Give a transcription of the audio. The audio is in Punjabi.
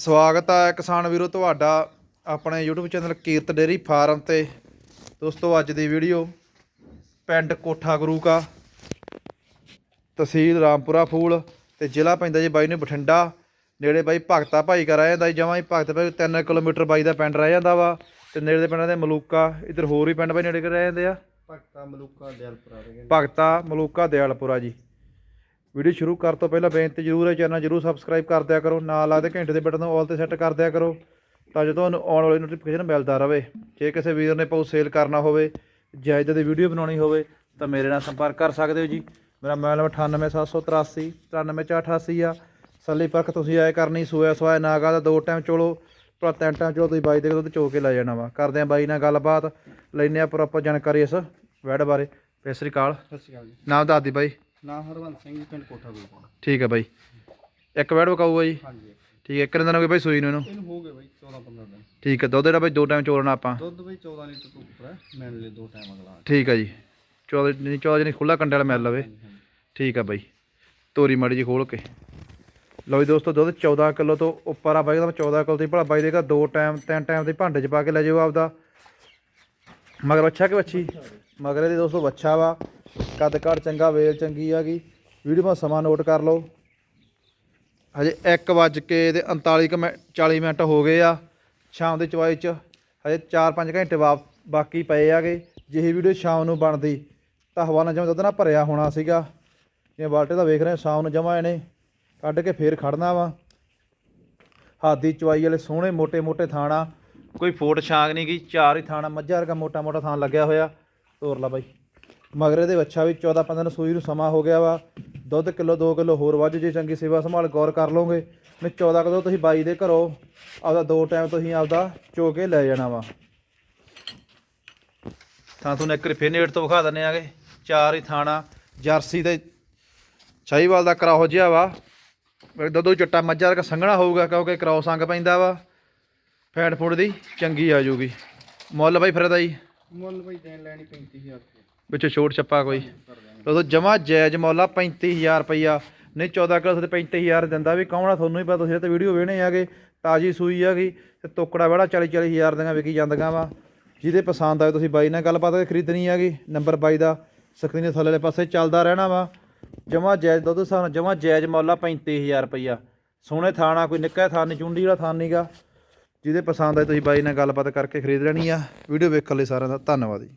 ਸਵਾਗਤ ਹੈ ਕਿਸਾਨ ਵੀਰੋ ਤੁਹਾਡਾ ਆਪਣੇ YouTube channel Kirat dairy farm ਤੇ। ਦੋਸਤੋ ਅੱਜ ਦੀ ਵੀਡੀਓ ਪਿੰਡ ਕੋਠਾ ਗੁਰੂ ਕਾ ਤਹਿਸੀਲ ਰਾਮਪੁਰਾ ਫੂਲ ਤੇ ਜ਼ਿਲ੍ਹਾ ਪੈਂਦਾ ਜੀ ਬਾਈ ਨੇ ਬਠਿੰਡਾ। ਨੇੜੇ ਬਾਈ ਭਗਤਾ ਭਾਈ ਕਾ ਰਹਿ ਜਾਂਦਾ ਜਮਾਂ ਹੀ ਭਗਤ ਭਾਈ 3 ਕਿਲੋਮੀਟਰ ਬਾਈ ਦਾ ਪਿੰਡ ਰਹਿ ਜਾਂਦਾ ਵਾ ਤੇ ਨੇੜੇ ਦੇ ਪਿੰਡਾਂ ਦੇ ਮਲੂਕਾ ਇੱਧਰ ਹੋਰ ਵੀ ਪਿੰਡ ਬਾਈ ਨੇੜੇ ਰਹਿ ਜਾਂਦੇ ਆ। ਭਗਤਾ ਮਲੂਕਾ ਦਿਆਲਪੁਰਾ ਦੇ ਭਗਤਾ ਮਲੂਕਾ ਦਿਆਲਪੁਰਾ ਜੀ। ਵੀਡੀਓ ਸ਼ੁਰੂ ਕਰ ਤੋਂ ਪਹਿਲਾਂ ਬੇਨਤੀ ਜ਼ਰੂਰ ਹੈ ਚੈਨਲ ਜ਼ਰੂਰ ਸਬਸਕ੍ਰਾਈਬ ਕਰ ਦਿਆ ਕਰੋ। ਨਾਲ ਲੱਗਦੇ ਘੰਟੇ ਦੇ ਬਟਨ ਨੂੰ ਆਲ ਤੇ ਸੈੱਟ ਕਰ ਦਿਆ ਕਰੋ ਤਾਂ ਜੋ ਤੁਹਾਨੂੰ ਆਉਣ ਵਾਲੀ ਨੋਟੀਫਿਕੇਸ਼ਨ ਮਿਲਦਾ ਰਹੇ। ਜੇ ਕਿਸੇ ਵੀਰ ਨੇ ਪਾਉ ਸੇਲ ਕਰਨਾ ਹੋਵੇ ਜਾਂ ਇੱਦਾਂ ਦੀ ਵੀਡੀਓ ਬਣਾਉਣੀ ਹੋਵੇ ਤਾਂ ਮੇਰੇ ਨਾਲ ਸੰਪਰਕ ਕਰ ਸਕਦੇ ਹੋ ਜੀ। ਮੇਰਾ ਮੋਬਾਈਲ ਨੰਬਰ 98783 93488 ਆ। ਸੱਲੀ ਪਰਖ ਤੁਸੀਂ ਆਏ ਕਰਨੀ ਸੋਇਆ ਸਵਾਇਆ ਨਾਗਾ ਦਾ ਦੋ ਟਾਈਮ ਚੋਲੋ ਪਰ ਤਿੰਨ ਟਾਈਮ ਚੋਲੋ ਤੁਸੀਂ ਬਾਈ ਦੇ ਦੁੱਧ ਚੋ ਕੇ ਲੈ ਜਾਣਾ ਵਾ। ਕਰਦੇ ਆ ਬਾਈ ਨਾਲ ਗੱਲਬਾਤ ਲੈਨੇ ਆ ਪ੍ਰੋਪਰ ਜਾਣਕਾਰੀ ਇਸ ਵੈਡ ਬਾਰੇ। ਸਤਿ ਸ੍ਰੀ ਅਕਾਲ। ਸਤਿ ਸ਼੍ਰੀ ਅਕਾਲ ਜੀ। ਨਾਮ ਦੱਸ ਦੀ ਬਾਈ। ਹਰਵੰਤ ਸਿੰਘ ਜੀ ਪਿੰਡ ਕੋਠਾ ਗੁਰੂ ਠੀਕ ਹੈ ਬਾਈ। ਇੱਕ ਵੈਡ ਵਕਾਊਗਾ ਜੀ ਹਾਂਜੀ ਠੀਕ ਹੈ ਕਿੰਨੇ ਦਿਨ ਹੋ ਗਏ ਬਾਈ ਸੂਈ ਨੂੰ ਇਹਨੂੰ? ਇਹਨੂੰ ਹੋ ਗਏ ਬਾਈ 14 15 ਦਿਨ। ਠੀਕ ਹੈ ਦੁੱਧ ਜਿਹੜਾ ਬਾਈ ਦੋ ਟਾਈਮ ਚੋਲਣਾ ਆਪਾਂ। ਦੁੱਧ ਬਾਈ 14 ਲੀਟਰ ਤੋਂ ਉੱਪਰ ਹੈ ਮੈਨ ਲਈ ਦੋ ਟਾਈਮ ਅਗਲਾ। ਠੀਕ ਹੈ ਜੀ। 14 ਨਹੀਂ 14 ਜਣੀ ਖੁੱਲਾ ਕੰਡੇ ਵਾਲਾ ਮਿਲ ਲਵੇ। ਠੀਕ ਹੈ ਬਾਈ। ਤੋਰੀ ਮਾੜੀ ਜੀ ਖੋਲ ਕੇ। ਲਓ ਜੀ ਦੋਸਤੋ ਦੁੱਧ 14 ਕਿਲੋ ਤੋਂ ਉੱਪਰ ਆ ਬਾਈ ਦਾ 14 ਕਿਲੋ ਤੇ ਭਲਾ ਬਾਈ ਦੇ ਘਰ ਦੋ ਟਾਈਮ ਤਿੰਨ ਟਾਈਮ ਦੇ ਭਾਂਡੇ 'ਚ ਪਾ ਕੇ ਲੈ ਜਾਓ ਆਪਦਾ। ਮਗਰ ਬੱਚਾ ਕਿ ਬੱਚੀ ਮਗਰ ਇਹਦੇ ਦੋਸਤੋ ਬੱਚਾ ਵਾ। ਕੱਦ ਕੱਦ ਚੰਗਾ, ਵੇਲ ਚੰਗੀ ਆ ਗਈ। ਵੀਡੀਓ ਦਾ ਸਮਾਂ ਨੋਟ ਕਰ ਲਓ। ਹਜੇ 1 ਵਜ ਕੇ ਤੇ 39 ਮਿੰਟ 40 ਮਿੰਟ ਹੋ ਗਏ ਆ ਸ਼ਾਮ ਦੇ ਚਵਾਈ ਚ। ਹਜੇ 4-5 ਘੰਟੇ ਬਾਕੀ ਪਏ ਆਗੇ। ਜੇ ਇਹ ਵੀਡੀਓ ਸ਼ਾਮ ਨੂੰ ਬਣਦੀ, ਤਾਂ ਹਵਾ ਨਾਲ ਜਮਾ ਦੁੱਧ ਨਾਲ ਭਰਿਆ ਹੋਣਾ ਸੀਗਾ। ਜਿਵੇਂ ਬਾਲਟੇ ਦਾ ਵੇਖ ਰਹੇ ਸ਼ਾਮ ਨੂੰ ਜਮਾ ਇਹਨੇ ਕੱਢ ਕੇ ਫੇਰ ਖੜਨਾ ਵਾ। ਹਾਦੀ ਚਵਾਈ ਵਾਲੇ ਸੋਹਣੇ ਮੋٹے ਮੋٹے ਥਾਣਾ। ਕੋਈ ਫੋਟ ਸ਼ਾਂਗ ਨਹੀਂ ਗਈ, ਚਾਰ ਹੀ ਥਾਣਾ, ਮੱਝਾਂ ਵਰਗਾ ਮੋਟਾ ਮੋਟਾ ਥਾਂ ਲੱਗਿਆ ਹੋਇਆ। ਤੋਰ ਲਾ ਬਾਈ। ਮਗਰ ਇਹਦੇ ਬੱਚਾ ਵੀ 14-15 ਨੂੰ ਸੂਈ ਨੂੰ ਸਮਾਂ ਹੋ ਗਿਆ ਵਾ। ਦੁੱਧ ਕਿਲੋ 2 ਕਿਲੋ ਹੋਰ ਵੱਧ ਜੇ ਚੰਗੀ ਸੇਵਾ ਸੰਭਾਲ ਗੌਰ ਕਰ ਲਓਗੇ। ਮੈਂ 14 ਕਿਲੋ ਤੁਸੀਂ ਬਾਈ ਦੇ ਘਰੋਂ ਆਪਦਾ ਦੋ ਟਾਈਮ ਤੁਸੀਂ ਆਪਦਾ ਚੋ ਕੇ ਲੈ ਜਾਣਾ ਵਾ। ਤਾਂ ਤੁਹਾਨੂੰ ਇੱਕ ਰਿਫੇ ਨੇੜ ਤੋਂ ਵਿਖਾ ਦਿੰਨੇ ਆਗੇ। ਚਾਰ ਹੀ ਥਾਣਾ, ਜਰਸੀ ਤੇ ਸ਼ਾਹੀਵਾਲ ਦਾ ਕਰਾਓ ਜਿਹਾ ਵਾ। ਮੇਰੇ ਦੁੱਧੋ ਚਿੱਟਾ ਮੱਝਾਂ ਵਰਗਾ ਸੰਘਣਾ ਹੋਊਗਾ ਕਿਉਂਕਿ ਕਰਾਓ ਸੰਗ ਪੈਂਦਾ ਵਾ। ਫੈਟ ਫੂਡ ਦੀ ਚੰਗੀ ਆ ਜੂਗੀ। ਮੁੱਲ ਬਾਈ ਫਿਰ ਦਾ ਜੀ। ਮੁੱਲ ਬਾਈ ਦੇਣ ਲੈਣੀ 35000 ਰੁਪਏ ਵਿੱਚੋਂ ਛੋਟ ਛੱਪਾ ਕੋਈ। ਉਦੋਂ ਜਮਾ ਜਾਇਜ਼ ਮੁੱਲ ਆ 35000 ਰੁਪਈਆ। ਨਹੀਂ 14 ਕਿਲੋ ਤੇ 35000 ਦਿੰਦਾ ਵੀ ਕੌਣ ਆ ਤੁਹਾਨੂੰ ਹੀ ਪਤਾ ਤੁਸੀਂ ਤਾਂ ਵੀਡੀਓ ਵੇਣੇ ਆਗੇ ਤਾਜੀ ਸੂਈ ਹੈਗੀ ਤੇ ਤੋਕੜਾ ਬੜਾ 40 40000 ਦੀਆਂ ਵਿਕੀ ਜਾਂਦੀਆਂ ਵਾ। ਜਿਹਦੇ ਪਸੰਦ ਆਏ ਤੁਸੀਂ ਬਾਈ ਨਾਲ ਗੱਲਬਾਤ ਕਰਕੇ ਖਰੀਦਣੀ ਹੈਗੀ ਨੰਬਰ ਬਾਈ ਦਾ ਸਕਰੀਨ ਦੇ ਥੱਲੇ ਵਾਲੇ ਪਾਸੇ ਚੱਲਦਾ ਰਹਿਣਾ ਵਾ। ਜਮਾ ਜਾਇਜ਼ ਦੁੱਧ ਸਾਨ ਜਮਾ ਜਾਇਜ਼ ਮੁੱਲ ਆ 35000 ਰੁਪਈਆ। ਸੋਹਣੇ ਥਾਣਾ ਕੋਈ ਨਿੱਕਾ ਥਾਨ ਨਹੀਂ ਚੁੰਡੀ ਵਾਲਾ ਥਾਨ ਨਹੀਂਗਾ ਜਿਹਦੇ ਪਸੰਦ ਆਏ ਤੁਸੀਂ ਬਾਈ ਨਾਲ ਗੱਲਬਾਤ ਕਰਕੇ ਖਰੀਦ ਲੈਣੀ ਆ। ਵੀਡੀਓ ਵੇਖਣ ਲਈ ਸਾਰਿਆਂ ਦਾ ਧੰਨਵਾਦ ਜੀ।